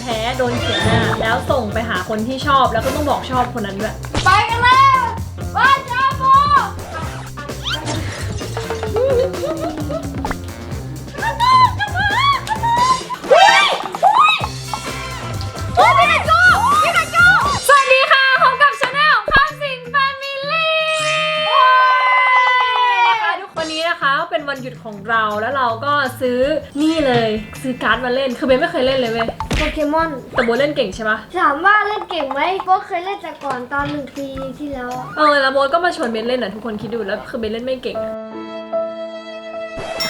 แพ้โดนเขียนหน้า แล้วส่งไปหาคนที่ชอบแล้วก็ต้องบอกชอบคนนั้นด้วย ไปกันเลยบ้านชาโมโอ้พี่กาจูพี่กาจูสวัสดีค่ะพบกับชาแนลข้าวสิงแฟมิลี่ นะคะทุกวันนี้นะคะเป็นวันหยุดของเราแล้วเราก็ซื้อนี่เลยซื้อการ์ดมาเล่น คือเบนไม่เคยเล่นเลยเว้ย โปเกมอนแต่โบเล่นเก่งใช่ปะถามว่าเล่นเก่งไหมโป๊กเคยเล่นแต่ก่อนตอนหนึ่งปีที่แล้ว เออแล้วโบก็มาชวนเบนเล่นอะทุกคนคิดดูแล้วคือเบนเล่นไม่เก่งอะ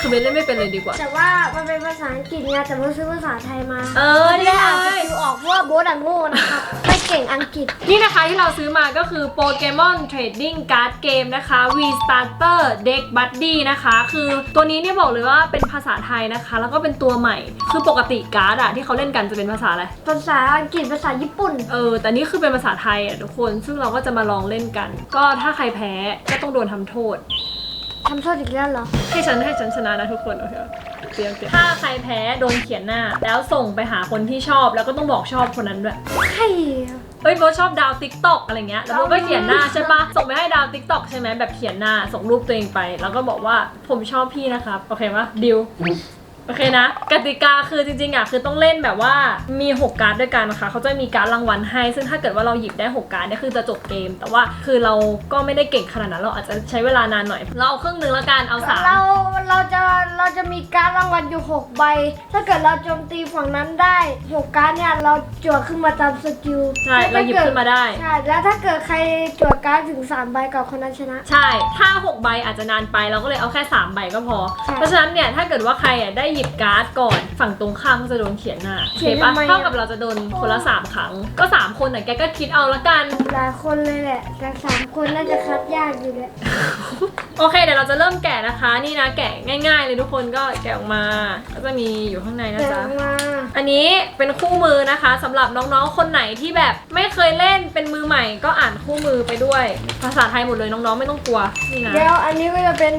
คือเบนเล่นไม่เป็นเลยดีกว่า แต่ว่ามันเป็นภาษาอังกฤษไงแต่โบซื้อภาษาไทยมาเออไม่นี่ได้อ่านเลสยกิลออกเพราะว่าโบ๊ทอะโง่นะครับไม่เก่งอังกฤษ นี่นะคะที่เราซื้อมาก็คือโปเกมอนเทรดดิ้งการ์ดเกมนะคะ V Starter Deck Buddy นะคะ คือตัวนี้เนี่ยบอกเลยว่าเป็นภาษาไทยนะคะ แล้วก็เป็นตัวใหม่ คือปกติการ์ดอะที่เขาเล่นกันจะเป็นภาษาอะไร ภาษาอังกฤษภาษาญี่ปุ่น เออ แต่นี่คือเป็นภาษาไทยอะทุกคน ซึ่งเราก็จะมาลองเล่นกัน ก็ถ้าใครแพ้ก็ต้องโดนทำโทษ ทำโทษอีกแล้วเหรอ ให้ฉันให้ฉันชนะนะทุกคนโอเคปะเตรียมเตรียมถ้าใครแพ้โดนเขียนหน้า แล้วส่งไปหาคนที่ชอบแล้วก็ต้องบอกชอบคนนั้นด้วยใช่เฮ้ยโบทชอบดาวติ๊กต็อกอะไรเงี้ย แล้วโบทก็เขียนหน้าใช่ปะส่งไปให้ดาวติ๊กต็อกใช่ไหมแบบเขียนหน้า ส่งรูปตัวเองไป แล้วก็บอกว่าผมชอบพี่นะครับ โอเคปะดิว โอเคนะ กติกาคือจริงๆอะคือต้องเล่นแบบว่ามี 6 การ์ดด้วยกันนะคะเขาจะมีการดรางวัลให้ ซึ่งถ้าเกิดว่าเราหยิบได้ 6 การ์ดเนี่ยคือจะจบเกม แต่ว่าคือเราก็ไม่ได้เก่งขนาดนั้นเราอาจจะใช้เวลานานหน่อย เราเอาครึ่งหนึ่งละกันเอาสาม เราเราจะเราจะมีการดรางวัลอยู่ 6 ใบ ถ้าเกิดเราโจมตีฝั่งนั้นได้6การดเนี่ยเราจั่วขึ้นมาตามสกิลใช่เราหยิบขึ้นมาได้ ใช่แล้วถ้าเกิดใครจั่วการดถึง3ใบกับคนนั้นชนะ ใช่ถ้า 6 ใบอาจจะนานไปเราก็เลยเอาแค่ 3 ใบก็พอ ใช่ เพราะฉะนั้นเนี่ยถ้าเกิดว่าใครอะได้หยิบการ์ดก่อน ฝั่งตรงข้ามก็จะโดนเขียนหน้าเขียนปะทำไมอะ เท่ากับเราจะโดนคนละ3ครั้ง ก็3คนน่ะแกก็คิดเอาละกัน หลายคนเลยแหละ แต่สามคนน่าจะคัดยากอยู่แหละโอเคเดี๋ยวเราจะเริ่มแกะนะคะ นี่นะแกะง่าย ๆ เลยทุกคนก็แกะออกมา ก็จะมีอยู่ข้างในนะเดิจ๊ะนมาอันนี้เป็นคู่มือนะคะสำหรับน้องๆ คนไหนที่แบบไม่เคยเล่นเป็นมือใหม่ก็อ่านคู่มือไปด้วย ภาษาไทยหมดเลยน้องๆ ไม่ต้องกลัวนี่นะ เดี๋ยวอันนี้ก็จะเป็น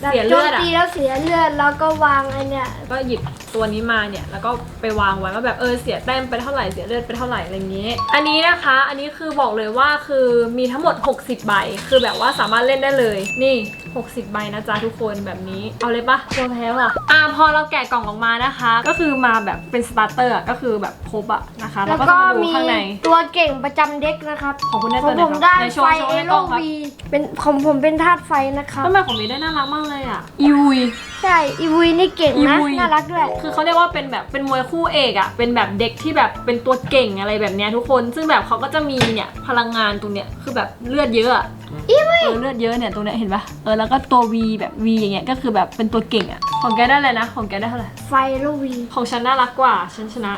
แบบเสียเลืโจอมดอะ ตีแล้วเสียเลือดแล้วก็วางไอเนี่ย ก็หยิบตัวนี้มาเนี่ย แล้วก็ไปวางไว้ว่าแบบเออเสียแต้มไปเท่าไหร่เสียเลือดไปเท่าไหร่อะไรอย่างนี้อันนี้นะคะ อันนี้คือบอกเลยว่าคือมีทั้งหมด 60 ใบ คือแบบว่าสามารถเล่นได้เลย นี่ 60 ใบนะจ๊ะทุกคนแบบนี้ เอาเลยปะตัวแพ้ว่ะอ่าพอเราแกะกล่องออกมานะคะ ก็คือมาแบบเป็นสตาร์เตอร์อะก็คือแบบครบอะนะคะ แล้แล้ววก็ก็จะมาดูมีข้างในตัวเก่งประจำเด็กนะครับ ของคุณได้ขตัอวงไหนผมครับได้ในโชไฟว์โชว์เอให้โรกล้องครับวีเป็นของผมเป็นธาตุไฟนะครับ ทำไมของนี้ได้น่ารักมากเลยอะอีวุยใช่อีวีนี่เก่งนะอีวีน่ารักด้วย คือเขาเรียกว่าเป็นแบบเป็นมวยคู่เอกอะเป็นแบบเด็กที่แบบเป็นตัวเก่งอะไรแบบเนี้ยทุกคน ซึ่งแบบเขาก็จะมีเนี่ยพลังงานตรงเนี้ยคือแบบเลือดเยอะอะอีวีเออเลือดเยอะเนี่ยตรงเนี้ยเห็นปะเออแล้วก็ตัว V แบบ V อย่างเงี้ยก็คือแบบเป็นตัวเก่งอะของแกได้เลยนะ ของแกได้เท่าไหร่ ไฟโรวีของฉันน่ารักกว่าฉันชนะ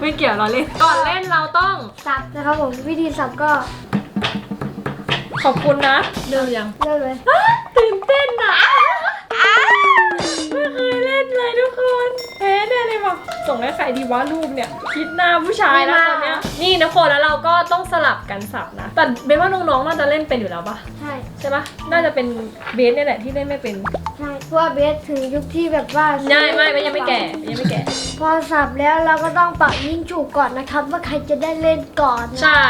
ไม่เกี่ยวเราเล่นก่อนเล่นเราต้องสับนะครับผมวิธีสับก็ขอบคุณนะเดิมยัง เริ่มเลย ตื่นเต้นอะไม่ เคยเล่นเลยทุกคนแพ้แน่เลยว่ะส่งให้ใครดีวะรูปเนี่ย คิดหน้าผู้ชายแล้วตอนเนี้ยนี่นะคนแล้วเราก็ต้องสลับกันสับนะแต่เบนว่าน้องๆน่าจะเล่นเป็นอยู่แล้วปะใช่ใช่ปะน่าจะเป็นเบสเนี่ยแหละที่เล่นไม่เป็นใช่เพราะว่าเบสถึงยุคที่แบบว่าไม่ไม่ไม่ยังไม่แก่ยังไม่แก่ พอสับแล้วเราก็ต้องปักยิงจูบก่อนนะครับ ว่าใครจะได้เล่นก่อนนะ ใช่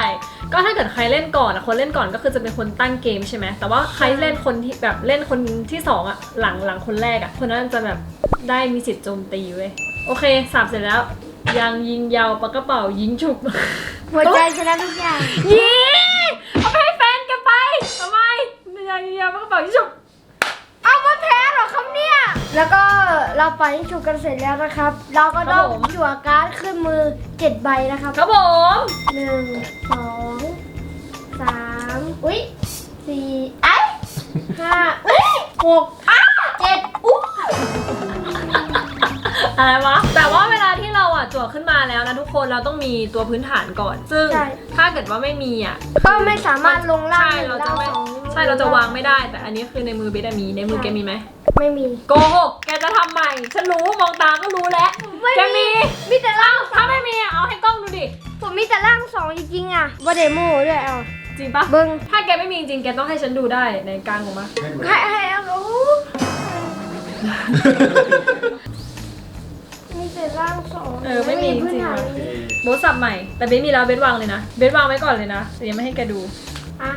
ก็ถ้าเกิดใครเล่นก่อนอะคนเล่นก่อนก็คือจะเป็นคนตั้งเกมใช่ไหมแต่ว่าใครเล่นคนที่แบบเล่นคนที่สองอะหลังหลังคนแรกอะคนนั้นจะแบบได้มีสิทธิ์โจมตีเว้ยโอเคสับเสร็จแล้วยางยิงยาวปากกระเป๋ายิงฉุบหัวใจชนะทุกอย่าง ยิง ทำไมยางยิงยาวปากกระเป๋ายิงฉุบเอามาแพ้เหรอครับเนี่ย แล้วก็เราปักยิงจูบกันเสร็จแล้วนะครับ เราก็ต้องจั่วการ์ดขึ้นมือเจ็ดใบนะครับครับผมหนึ่งสองสามอุ้ยสี่ไอ้ห้าอุ้ยหกอ้าเจ็ดอุ๊อะไรวะแต่ว่าเวลาที่เราอะ จั่วขึ้นมาแล้วนะทุกคนเราต้องมีตัวพื้นฐานก่อน ซึ่งถ้าเกิดว่าไม่มีอะก็ไม่สามารถลงล่างใช่หนึ่เรางจะล่างไม่สองใช่เราจะวางไม่ได้ แต่อันนี้คือในมือเบสอะมีในมือแกมีไหมไม่มี โกหกแกจะทำใหม่ฉันรู้มองตาก็รู้แล้วไม่แกมีมี มีแต่ล่างถ้าไม่มีอะเอาให้กล้องดูดิผมมีแต่ล่างสองจริงๆอะบาเดโมด้วยเอาจริงปะเบิ้งถ้าแกไม่มีจริงแกต้องให้ฉันดูได้ในกลางของมาให้ให้เอาโอ้ไม่เสร็จร่างสองเออไม่มีจริงๆ พื้นฐานโอเคโบทสับใหม่ แต่เบสมีแล้วเบสวางเลยนะ เบสวางไว้ก่อนเลยนะแต่ยังไม่ให้แกดู อะ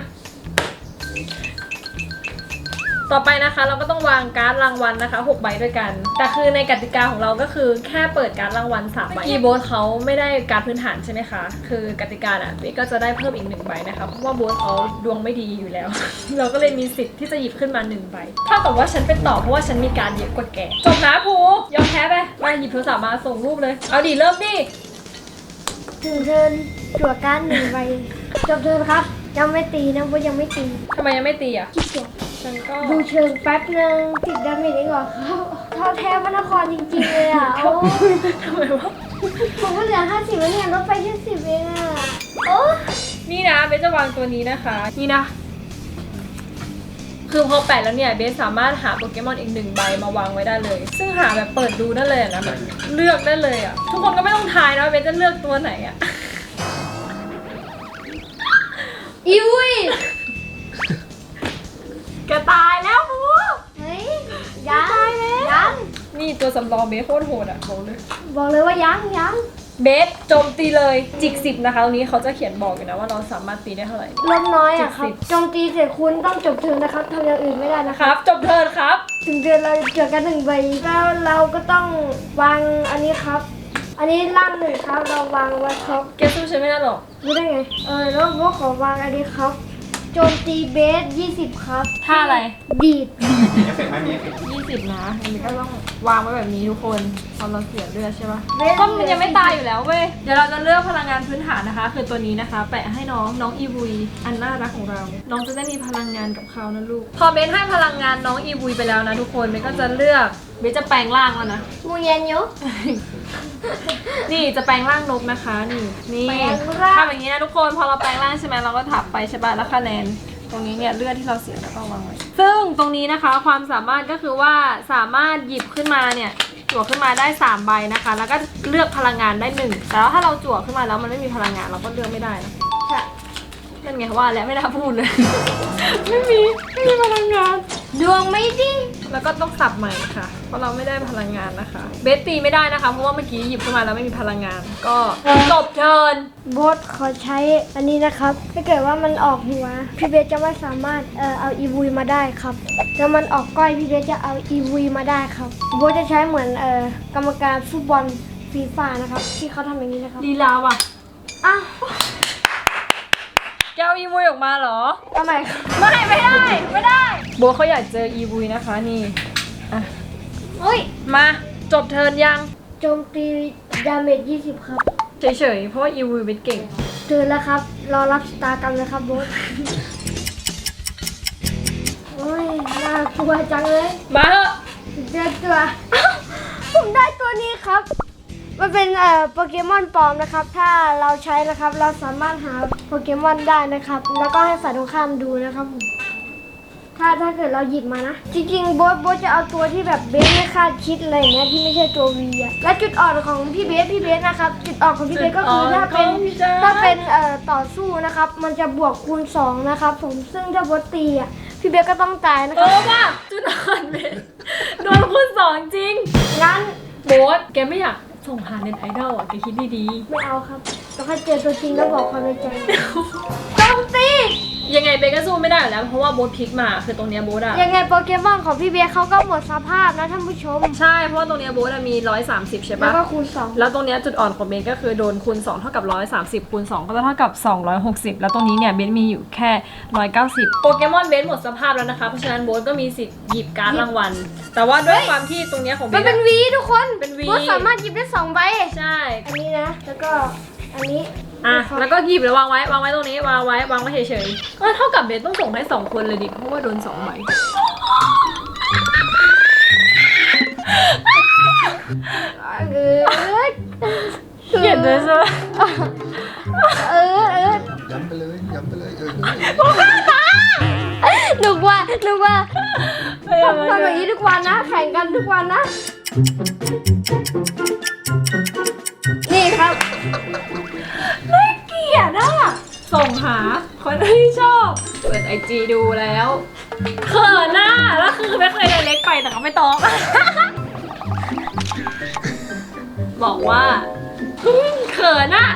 ต่อไปนะคะเราก็ต้องวางการ์ดรางวัลนะคะ 6 ใบด้วยกัน แต่คือในกติกาของเราก็คือแค่เปิดการ์ดรางวัล3ใบอีโบสเขาไม่ได้การ์ดพื้นฐานใช่ไหมคะ คือกติกาอะเบสก็จะได้เพิ่มอีกหนึ่งใบนะคะ เพราะว่าโบสเขาดวงไม่ดีอยู่แล้ว เราก็เลยมีสิทธิ์ที่จะหยิบขึ้นมาหนึ่งใบเท่ากับว่าฉันเป็นต่อเพราะว่าฉันมีการดเยอะกว่าแกจบนะภูยอมแพ้ไปมาหยิบโทรศัพท์มาส่งรูปเลย เอาดิเริ่มดิถึงเทิร์นจั่วการดหนึ่งใบจบเทิร์นครับ ยังไม่ตีนะว่ายังไม่ตีทำไมยังไม่ตีอะขี้เกียจฉันก็ดูเชิงแป๊บนึงติดดาเมจเองเหรอครับท้อแท้พระนครจริงๆเลยอะโอ้ทำไมวะผมก็เหลือห้าสิบแล้วเนี่ยลดไปแค่สิบเองอะโอ้นี่นะเบสจะวางตัวนี้นะคะ นี่นะ คือพอแปะแล้วเนี่ยเบสสามารถหาโปเกมอนอีกหนึ่งใบมาวางไว้ได้เลย ซึ่งหาแบบเปิดดูได้เลยอะนะแบบเลือกได้เลยอะทุกคนก็ไม่ต้องทายนะว่าเบสจะเลือกตัวไหนอะ อิวุยแกตายแล้วมูเฮ้ยยังยังนี่ตัวสำรองเบสโคตรโหดอะบอกเลย บอกเลยว่ายังยังเบสโจมตีเลยจิกสิบนะคะตรงนี้เขาจะเขียนบอกอยู่นะว่าเราสามารถตีได้เท่าไหร่ลดน้อยอะครับเจ็ดสิบโจมตีเสร็จคุณต้องจบเทิร์นนะครับทำอย่างอื่นไม่ได้นะคครับ รับ จบเทิร์นครับ ถึงเดือนเราเจอกันหนึ่งใบแล้วเราก็ต้องวางอันนี้ครับ อันนี้ล่างหนึ่งครับเราวางไว้ครับแกสู้ฉันไม่ได้หรอก รู้ได้ไง เออแล้วพวกขอวางอันนี้ครับโจมตีเบส 20 ครับ ท่าอะไร ดีดมีเอฟเฟกต์ไหมมีเอฟเฟกต์ยี่สิบนะอันนี้ก็ต้องวางไว้แบบนี้ทุกคนตอนเราเสียเลือดใช่ปะเบสก็มันยังไม่ตายอยู่แล้วเว้ย เดี๋ยวเราจะเลือกพลังงานพื้นฐานนะคะ คือตัวนี้นะคะ แปะให้น้องน้องอีวุยอันน่ารักของเรา น้องจะได้มีพลังงานกับเขานะลูก พอเบสให้พลังงานน้องอีวุยไปแล้วนะทุกคนเบสก็จะเลือก เบสจะแปลงร่างแล้วนะมูเย็นอยู่นี่จะแปลงร่างนกนะคะ นี่นี่แปลงร่าง ทำอย่างนี้นะทุกคนพอเราแปลงร่างใช่ไหมเราก็ถับไปใช่ปะแล้วคะแนนตรงนี้เนี่ยเลือดที่เราเสียแล้วก็วางไว้ซึ่งตรงนี้นะคะความสามารถก็คือว่าสามารถหยิบขึ้นมาเนี่ยจั่วขึ้นมาได้3ใบนะคะ แล้วก็เลือกพลังงานได้หนึ่งแต่ว่าถ้าเราจั่วขึ้นมาแล้วมันไม่มีพลังงานเราก็เลือกไม่ได้นะค่ะนั่นไงว่าแล้วไม่ได้พูดเลย ไม่มี ไม่มีพลังงาน ดวงไม่ดี แล้วก็ต้องสับใหม่ค่ะ เพราะเราไม่ได้พลังงานนะคะ เบสตีไม่ได้นะคะ เพราะว่าเมื่อกี้หยิบขึ้นมาแล้วไม่มีพลังงาน ก็จบเทิร์นโบสขอใช้อันนี้นะครับ ถ้าเกิดว่ามันออกหัว พี่เบสจะไม่สามารถเอ่อเอาอีวุยมาได้ครับแล้วมันออกก้อยพี่เบสจะเอาอีวุยมาได้ครับโบสจะใช้เหมือนเอ่อกรรมการฟุตบอลฟีฟ่านะครับ ที่เขาทำอย่างนี้นะครับ ลีลาว่ะอ้าว แกเอาอีวุยออกมาเหรอทำไมครับไม่ไม่ได้ ไม่ได้โบทเขาอยากเจออีวุยนะคะนี่อะเฮ้ยมาจบเทิร์นยัง โจมตีดาเมจ20 ครับ เฉยๆเพราะว่าอีวุยเป็นเก่งเตือนแล้วครับ รอรับสตาร์กรรมเลยครับโบสโอ้ย น่ากลัวจังเลย มาเถอะ เจอตัวอ้าวผมได้ตัวนี้ครับ มันเป็นเอ่อโปเกมอนปลอมนะครับ ถ้าเราใช้นะครับเราสามารถหาโปเกมอนได้นะครับ แล้วก็ให้ฝ่ายตรงข้ามดูนะครับผมถ้าถ้าเกิดเราหยิบมานะ จริงๆโบสโบสจะเอาตัวที่แบบเบสไม่คาดคิดอะไรอย่างเงี้ยที่ไม่ใช่ตัววีอะและจุดอ่อนของพี่เบสพี่เบสนะครับจุดอ่อนของพี่เบสก็คือถ้าเป็นจุดอ่อนของพี่เบสถ้าเป็นเอ่อต่อสู้นะครับ มันจะบวกคูณสองนะครับผมซึ่งถ้าโบสตีอะพี่เบสก็ต้องตายนะเอครับอว่ะจุดอ่อนเบสโดนคุณสองจริง งั้น โบทแกไม่อยาก ส่งหาเน็ตไอดอลอะแกคิดดีไม่เอาครับแล้วค่อยเจอตัวจริงแล้วบอกความในใจโจมตีๆ ยังไงเบสก็สู้ไม่ได้อยู่แล้วเพราะว่าโบทพลิกมาคือตรงเนี้ยโบทอะยังไงโปเกมอนของพี่เบียร์เขาก็หมดสภาพนะท่านผู้ชม ใช่เพราะว่าตรงเนี้ยโบทอะมี 130 ใช่แล้วปะก็คูณสองแล้วตรงเนี้ยจุดอ่อนของเบนก็คือโดนคูณ2เท่ากับ 130คูณ2ก็จะเท่ากับ 260 แล้วตรงนี้เนี่ยเบนมีอยู่แค่ 190 โปเกมอนเบนหมดสภาพแล้วนะคะเพราะฉะนั้นโบนก็มีสิทธิ์หยิบการ์ดรางวัล แต่ว่าด้วยความที่ตรงเนี้ยของเบมันนเป็นวีทุกคนเป็น V โบสสามารถหยิบได้สองใบ ใช่ อันนี้นะ แล้วก็อันนี้ อะนะครับแล้วก็หยิบแล้ววางไว้วางไว้ตรงนี้วางไว้วางไว้เฉยๆก็เท่ากับเบนต้องส่งให้2คนเลยดิเพราะว่าโดน2ใบเออเขียนเลยใช่ไหมเออเออย้ำไปเลยย้ำไปเลยเออหนุกว่าหนุกว่าทำทำอย่างนี้ทุกวันนะ แข่งกันทุกวันนะ ยดอะ ส่งหาคนที่ชอบ เปิดไอจีดูแล้วเขินอะแล้วคือไม่เคยไดเล็กไปแต่ก็ไม่ตอบ บอกว่าเขินอะ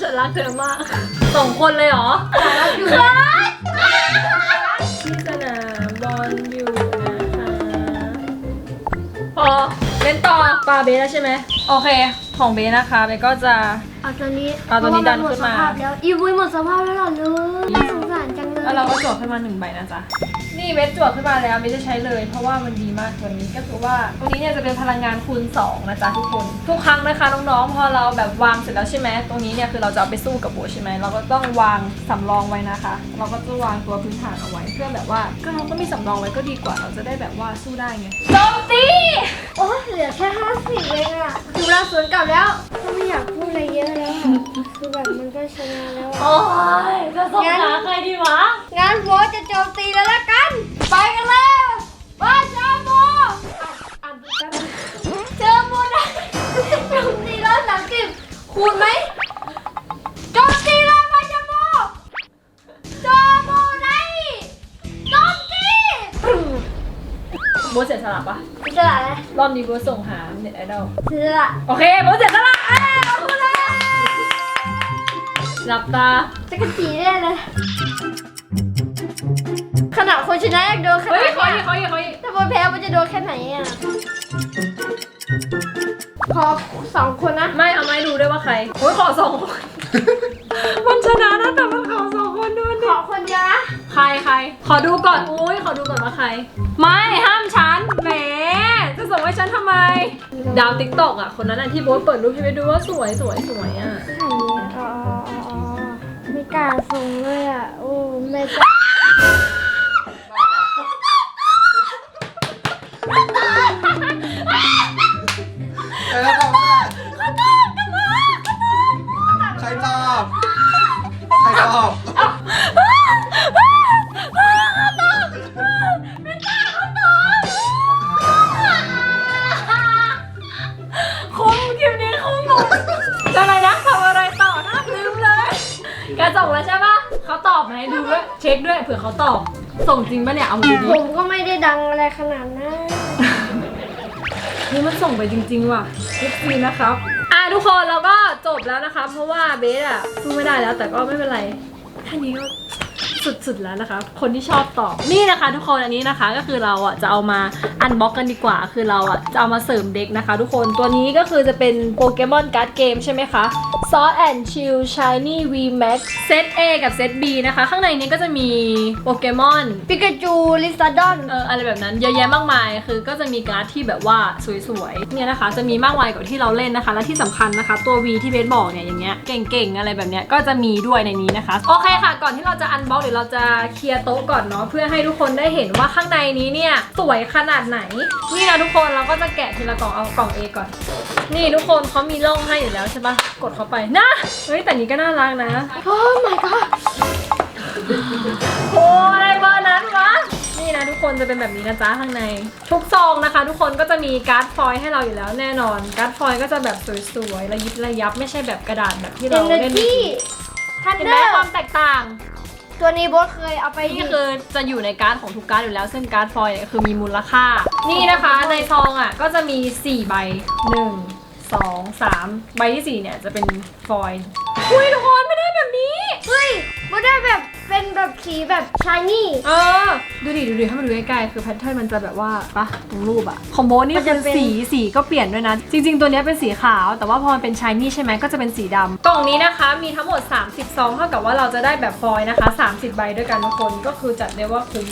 ฉันรักเธอมากสองคนเลยเหรอเขินที่สนามบอลอยู่นะคะพอ เล่นต่อปลาเบสแล้วใช่ไหมโอเค ของเบสนะคะเบสก็จะ เอาตัวนี้เอาตัวนี้ดันเพระขึ้นมาหดสภาพแล้วอีวุ้ยหมดสภาพแล้วเหรอเลยน่าสงสารจังเลยแล้วเราก็จวดขึ้นมาหนึ่งใบนะจ๊ะ นี่เบสจวดขึ้นมาแล้วเบสจะใช้เลย เพราะว่ามันดีมากตัวนี้ก็คือว่าตัวนี้เนี่ยจะเป็นพลังงานคูณ2นะจ๊ะทุกคน ทุกครั้งนะคะน้องๆพอเราแบบวางเสร็จแล้วใช่ไหมตรงนี้เนี่ยคือเราจะเอาไปสู้กับโบทใช่ไหมเราก็ต้องวางสำรองไว้นะคะ เราก็จะวางตัวพื้นฐานเอาไว้ เพื่อแบบว่าก็เราก็มีสำรองไว้ก็ดีกว่าเราจะได้แบบว่าสู้ได้ไงโจมตีโอ้ยเหลือแค่ห้าสิบเองอะถึงเวลาสวนกลับแล้วก็ไม่อยากพูดอะไรเยอะแล้วอะคือแบบมันก็ชนะแล้วอะโอ้ยจะส่งหาใครดีวะงั้นโบทจะโจมตีแล้วละกันไปกันเลยว่าเจอโบอ่านอ่านดูกันเจอโบได้โจมตีร้อยสามสิบคูณไหมโจมตีเลยมาเจอโบเจอโบได้โจมตีโบทเสียสละปะเจออะไรรอบนี้โบทส่งหาเน็ตไอดอลเจอละโอเคโบทเสียสละเอ้ยเอาเลยหลับตา จะกระจีได้เลยข นาดคนชนะยังโดนขนาเฮ้ดยเขาเนี้อียกเขาอีกเขาอีกถ้าบนแพ้มันจะโดนแค่ไหนอะขอสองคนนะไม่เอาไม้ดูด้วยว่าใครโอ้ยขอสองคน มันชนะนะแต่มันขอสองคนด้วยขอคนเดียวนะใครใคร ขอดูก่อนอุ้ยขอดูก่อนว่าใคร ไม่ห้ามฉันแหมจะส่งให้ฉันทำไม ดาวติ๊กตอกอะคนนั้นอะที่โบ๊ทเปิดรูปให้ไปดูว่าสวยสวยสวยอะ อ๋ออ๋ออ๋อไม่กล้าส่งเลยอะโอ้ไม่กล้า ช็คด้วยเผื่อเขาตอบ ส่งจริงปะเนี่ย เอามาดูดิผมก็ไม่ได้ดังอะไรขนาดนั้นนี่มันส่งไปจริง ๆ ว่ะคลิปนี้นะครับ อะทุกคนเราก็จบแล้วนะคะ เพราะว่าเบสอะสู้ไม่ได้แล้วแต่ก็ไม่เป็นไร แค่นี้ก็ สุดๆแล้วนะคะ คนที่ชอบตอบนี่นะคะ ทุกคนอันนี้นะคะก็คือเราอะจะเอามาอันบ็อกกันดีกว่า คือเราอะจะเอามาเสริมเด็กนะคะ ทุกคนตัวนี้ก็คือจะเป็นโปเกมอนการ์ดเกมใช่ไหมคะซอสแอนด์ชิลชายนี่ V Max เซต A กับเซต B นะคะ ข้างในนี้ก็จะมีโปเกมอนปิกาจูลิซาดอนเอออะไรแบบนั้นเยอะแยะมากมาย คือก็จะมีการ์ดที่แบบว่าสวยๆเนี่ยนะคะ จะมีมากมายกว่าที่เราเล่นนะคะ และที่สำคัญนะคะ ตัว V ที่เบสบอกเนี่ยอย่างเงี้ยเก่งๆอะไรแบบเนี้ยก็จะมีด้วยในนี้นะคะโอเคค่ะ ก่อนที่เราจะอันบ็อกเดี๋ยวเราจะเคลียร์โต๊ะก่อนเนาะเพื่อให้ทุกคนได้เห็นว่าข้างในนี้เนี่ยสวยขนาดไหน นี่นะทุกคนเราก็จะแกะทีละกล่องเอากล่อง A ก่อน นี่ทุกคนเขามีร่องให้อยู่แล้วใช่ปะกดเข้าไปนะเฮ้ยแต่นี้ก็น่ารักนะโอ้ my god โอ้อะไรเบอร์นั้นวะนี่นะทุกคนจะเป็นแบบนี้นะจ๊ะข้างใน ทุกซองนะคะ ทุกคนก็จะมีการ์ดฟอยล์ให้เราอยู่แล้วแน่นอน การ์ดฟอยล์ก็จะแบบสวยๆระยิบระยับไม่ใช่แบบกระดาษแบบที่เอเราเนอเล่นร์จีทันเห็นเดไหมอร์ความแตกต่าง ตัวนี้โบสเคยเอาไปนี่คือจะอยู่ในการ์ดของทุกการ์ดอยู่แล้วซึ่งการ์ดฟอยล์เนี่ยคือมีมูลค่า นี่นะคะในซองอะก็จะมี 4 ใบ 1 2 3 ใบที่ 4 เนี่ยจะเป็นฟอยล์อุ้ยทุกคนไม่ได้แบบนี้ เฮ้ยโบสได้แบบเป็นแบบสีแบบชายนี่ เออ ดูดิ ดูดิ ให้มาดูใกล้ๆ คือแพทเทิร์นมันจะแบบว่าปะตรงรูปอะของโบทนี่มันคืจะอเป็น สี สีก็เปลี่ยนด้วยนะ จริง ๆ ตัวเนี้ยเป็นสีขาว แต่ว่าพอมันเป็นชายนี่ใช่ไหมก็จะเป็นสีดำกล่องนี้นะคะ มีทั้งหมด 30 ซอง เท่ากับว่าเราจะได้แบบฟอยล์นะคะ 30 ใบด้วยกันทุกคน ก็คือจัดได้ว่าคุ้ม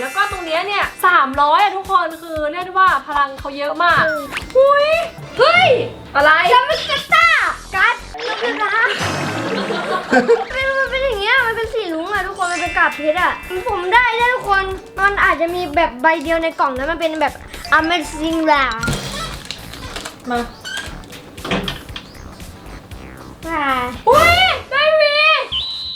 แล้วก็ตรงเนี้ยเนี่ย300อะทุกคนคือเรียกได้ว่าพลังเขาเยอะมากอุ้ยเฮ้ยอะไรแล้วมันกระต้ากัดแล้วมันนะเป็นมันเป็นอย่างเงี้ยมันเป็นสีลุ้งอะทุกคนมันเป็นกาบเพชรอะผมได้ได้ทุกคนมันอาจจะมีแบบใบเดียวในกล่องแล้วมันเป็นแบบ Amazing แหละมาว้าอุ้ยได้วี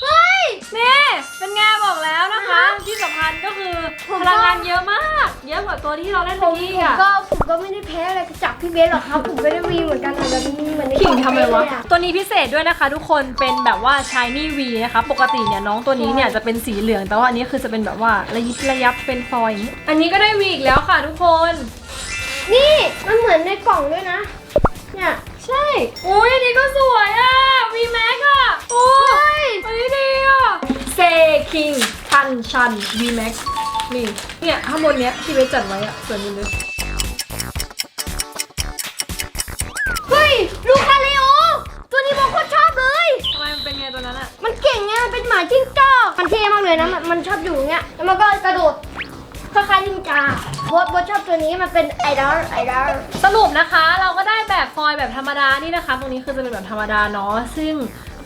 เฮ้ย นี่เป็นไงบอก แล้วนะคะ ที่สำคัญก็คือพลังงานเยอะมาก เยอะกว่าตัวที่เราเล่นผเมื่มอกี้ผมอะก็ผมก็ไม่ได้แพ้อะไรจากพี่เบสหรอกครับ ผมก็ได้วีเหมือนกันแต่แบบเหมือนในขิงทำไมวะเลยอตัวนี้พิเศษด้วยนะคะทุกคนเป็นแบบว่า shiny V นะคะ ปกติเนี่ยน้องตัวนี้เนี่ยจะเป็นสีเหลือง แต่ว่าอันนี้คือจะเป็นแบบว่าระยิบระยับเป็นฟอยล์อย่างนี้อันนี้ก็ได้ V อีกแล้วค่ะทุกคน นี่มันเหมือนในกล่องด้วยนะ เนี่ย ใช่ อุ้ยอันนี้ก็สวยอะ V Max อะโอ้ยอันนี้ดีอะเซ คิงชันชัน V Max นี่เนี่ยข้างบนเนี้ยที่เวทจัดไว้อะสวยดีเลยเฮ้ยลูคาเลโอ ตัวนี้บอกว่าชอบเลย ทำไมมันเป็นไงตัวนั้นอะมันเก่งไงมันเป็นหมาจิ้งจอกมันเท่มากเลยนะมันมันชอบอยู่อย่างเงี้ยแล้วมันก็กระโดดคล้ายๆนินจาโบทโบทชอบตัวนี้มันเป็นไอดอลไอดอลสรุปนะคะ เราก็ได้แบบฟอยล์แบบธรรมดานี่นะคะ ตรงนี้คือจะเป็นแบบธรรมดาเนาะซึ่ง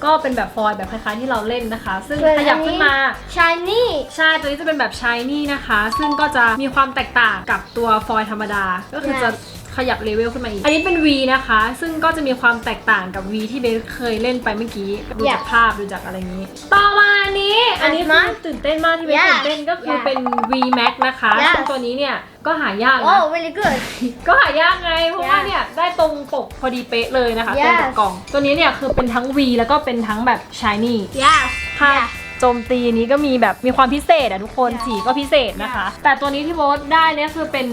ก็เป็นแบบฟอยล์แบบคล้ายๆที่เราเล่นนะคะ ซึ่งขยับขึ้นมา ชายนี่ ใช่ตัวนี้จะเป็นแบบชายนี่นะคะ ซึ่งก็จะมีความแตกต่างกับตัวฟอยล์ธรรมดา ก็คือจะ ขยับเลเวลขึ้นมาอีก อันนี้เป็น V นะคะ ซึ่งก็จะมีความแตกต่างกับ V ที่เบสเคยเล่นไปเมื่อกี้ดูจากภาพดูจากอะไรอย่างนี้ ต่อมาอันนี้ อันนี้คือตื่นเต้นมากที่เบสตื่นเต้นก็คือเป็น V Max นะคะซึ่งตัวนี้เนี่ยก็หายากโอ้นะ very good ก็หายากไง เพราะว่า Yeah. เนี่ยได้ตรงปกพอดีเป๊ะเลยนะคะ Yes. ตรงปกกล่อง ตัวนี้เนี่ยคือเป็นทั้ง V แล้วก็เป็นทั้งแบบ shiny yes ภาพโจมตีนี้ก็มีแบบมีความพิเศษอะทุกคน Yeah. สีก็พิเศษนะคะ แต่ตัวนี้ที่โบสได้เนี่ยคือเป็น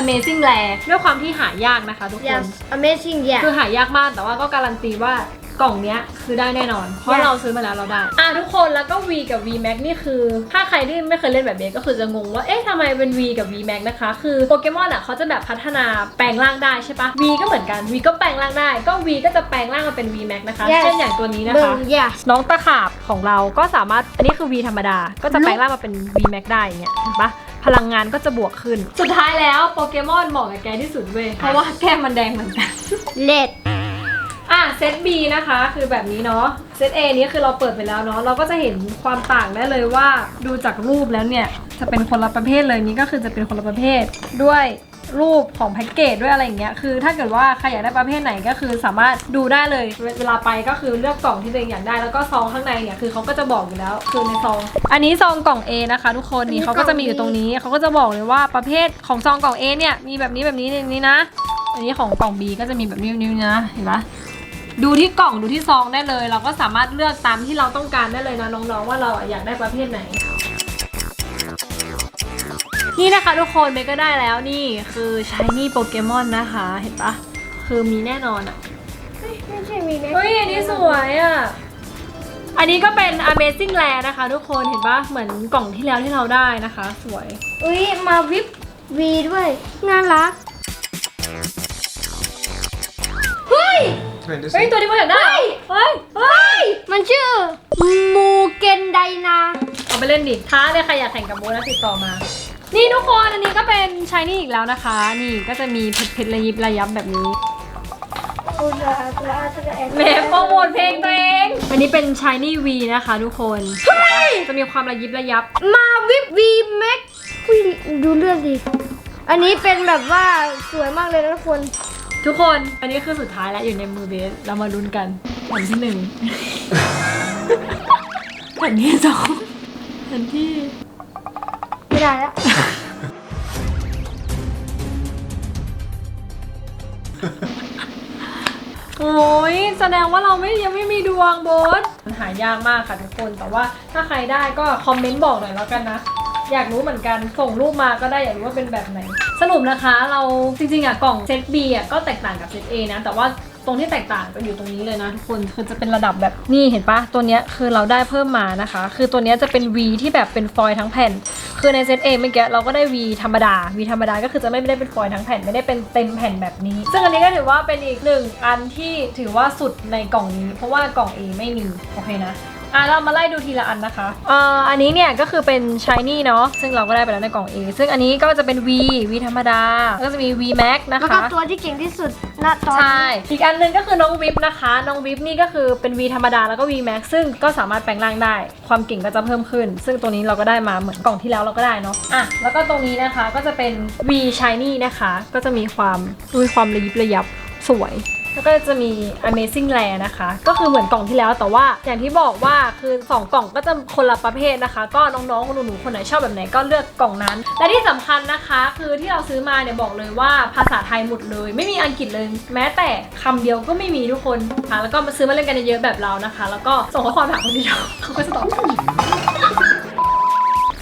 amazing rare ด้วยความที่หายากนะคะทุกคน yes amazing yeah คือหายากมากแต่ว่าก็การันตีว่ากล่องเนี้ยคือได้แน่นอน เพราะ Yeah. เราซื้อมาแล้วเราได้ อะทุกคนแล้วก็ V กับ V Max นี่คือ ถ้าใครที่ไม่เคยเล่นแบบเบสก็คือจะงงว่าเอ๊ะทำไมเป็น V กับ V Max นะคะ คือโปเกมอนอะเขาจะแบบพัฒนาแปลงร่างได้ใช่ปะ V ก็เหมือนกัน V ก็แปลงร่างได้ ก็ V ก็จะแปลงร่างมาเป็น V Max นะคะ Yes. เช่นอย่างตัวนี้นะเบิ่คะง yes น้องตะขาบของเราก็สามารถ อันนี้คือ V ธรรมดา ก็จะแปลงร่างมาเป็น V Max ได้อย่างเงี้ยเห็นปะ พลังงานก็จะบวกขึ้น สุดท้ายแล้วโปเกมอนเหมาะกับแกที่สุดเว้ยเพราะว่าแก้มมันแดงเหมือนกัน let อะเซต B นะคะคือแบบนี้เนาะเซต A นี้คือเราเปิดไปแล้วเนาะเราก็จะเห็นความต่างได้เลยว่าดูจากรูปแล้วเนี่ย จะเป็นคนละประเภทเลยนี่ก็คือจะเป็นคนละประเภทด้วย รูปของแพ็กเกจด้วยอะไรอย่างเงี้ยคือ ถ้าเกิดว่าใครอยากได้ประเภทไหนก็คือสามารถดูได้เลยเวเวลาไปก็คือเลือกกล่องที่ตัวเองอยากได้แล้วก็ซองข้างในเนี่ยคือเขาก็จะบอกอยู่แล้วคือในซอง อันนี้ซองกล่อง A นะคะ ทุกคนนี่เขาก็จะมีอยู่ตรงนี้เขาก็จะบอกเลยว่าประเภทของซองกล่อง A เนี่ยมีแบบนี้แบบนี้แบบนี้นะ อันนี้ของกล่อง B ก็จะมีแบบนี้แบบนี้นะเห็นปะดูที่กล่องดูที่ซองได้เลย เราก็สามารถเลือกตามที่เราต้องการได้เลยนะน้องๆว่าเราอะอยากได้ประเภทไหน นี่นะคะทุกคนเมย์ก็ได้แล้วนี่คือชายนี่โปเกมอนนะคะ เห็นปะคือมีแน่นอนอะไม่ใช่มีไหมเฮ้ยอันนี้สวยอะอันนี้ก็เป็น Amazing Rare นะคะ ทุกคนเห็นปะเหมือนกล่องที่แล้วที่เราได้นะคะ สวย อุ้ยมาวิปวีด้วยน่ารักเฮ้ยไหนดูสิเฮ้ยตัวนี้ผมอยากได้เหรอเฮ้ย เฮ้ย มันชื่อมูเกนไดนา เอาไปเล่นดิท้าเลยใครอยากแข่งกับโบนะติดต่อมา นี่ทุกคนอันนี้ก็เป็นชายนี่อีกแล้วนะคะ นี่ก็จะมีเพชรๆระยิบระยับแบบนี้แหมโปรโมทเพลงตัวเอง อันนี้เป็นชายนี่วีนะคะทุกคน จะมีความระยิบระยับ มาวิปวีแม็กอุ้ยดูเลือดดิอันนี้เป็นแบบว่าสวยมากเลยนะทุกคน ทุกคน อันนี้คือสุดท้ายแล้วอยู่ในมือเบส เรามาลุ้นกันแผ่นที่หนึ่งแผ่นที่สองแผ่นที่ ไม่ได้แล้ว โอ้ยแสดงว่าเราไม่ยังไม่มีดวงโบสมันหายากมากค่ะทุกคน แต่ว่าถ้าใครได้ก็คอมเมนต์บอกหน่อยแล้วกันนะ อยากรู้เหมือนกัน ส่งรูปมาก็ได้อยากรู้ว่าเป็นแบบไหน สรุปนะคะเราจริงๆอะกล่องเซต B อะก็แตกต่างกับเซต A นะ แต่ว่า ตรงที่แตกต่างจะอยู่ตรงนี้เลยนะทุกคนคือจะเป็นระดับแบบนี่เห็นปะตัวเนี้ยคือเราได้เพิ่มมานะคะ คือตัวเนี้ยจะเป็น V ที่แบบเป็นฟอยล์ทั้งแผ่น คือในเซตเอเมื่อกี้เราก็ได้ V ธรรมดา V ธรรมดาก็คือจะไม่ได้เป็นฟอยล์ทั้งแผ่นไม่ได้เป็นเต็มแผ่นแบบนี้ ซึ่งอันนี้ก็ถือว่าเป็นอีกหนึ่งอันที่ถือว่าสุดในกล่องนี้ เพราะว่ากล่อง A ไม่มีโอเคนะ อะเรามาไล่ดูทีละอันนะคะเอ่ออันนี้เนี่ยก็คือเป็น shiny เนาะซึ่งเราก็ได้ไปแล้วในกล่อง A ซึ่งอันนี้ก็จะเป็น V V ธรรมดาแล้วก็จะมี V Max นะแล้วก็คะ ตัวที่เก่งที่สุดณตอนใช่ นี้อีกอันหนึงก็คือน้องวิปนะคะ น้องวิปนี่ก็คือเป็น V ธรรมดาแล้วก็ V Max ซึ่งก็สามารถแปลงร่างได้ ความเก่งก็จะเพิ่มขึ้น ซึ่งตัวนี้เราก็ได้มาเหมือนกล่องที่แล้วเราก็ได้เนาะ อะ แล้วก็ตรงนี้นะคะก็จะเป็น V Shiny นะคะ ก็จะมีความมีความระยิบระยับสวย แล้วก็จะมี Amazing Lair นะคะ ก็คือเหมือนกล่องที่แล้วแต่ว่าอย่างที่บอกว่าคือ 2 กล่องก็จะคนละประเภทนะคะ ก็น้องๆหนูๆคนไหนชอบแบบไหนก็เลือกกล่องนั้น และที่สำคัญนะคะ คือที่เราซื้อมาเนี่ยบอกเลยว่าภาษาไทยหมดเลย ไม่มีอังกฤษเลย แม้แต่คำเดียวก็ไม่มีทุกคนอะแล้วก็มาซื้อมาเล่นกันเยอะๆแบบเรานะคะ แล้วก็ส่งข้อความถามคนเดียวเขาก็จะตอบ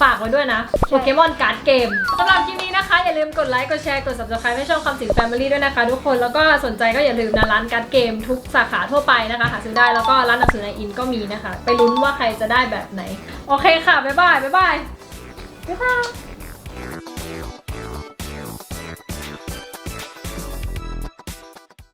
ฝากไว้ด้วยนะโปเกมอนการ์ดเกมสำหรับคลิปนี้นะคะ อย่าลืมกดไลค์กดแชร์กด subscribe ให้ช่องคำสิงแฟมิลี่ด้วยนะคะทุกคนแล้วก็สนใจก็อย่าลืมนะร้านการ์ดเกมทุกสาขาทั่วไปนะคะ หาซื้อได้แล้วก็ร้านหนังสือในอินก็มีนะคะ ไปลุ้นว่าใครจะได้แบบไหน โอเคค่ะบ๊ายบายบ๊ายบายบ๊ายบาย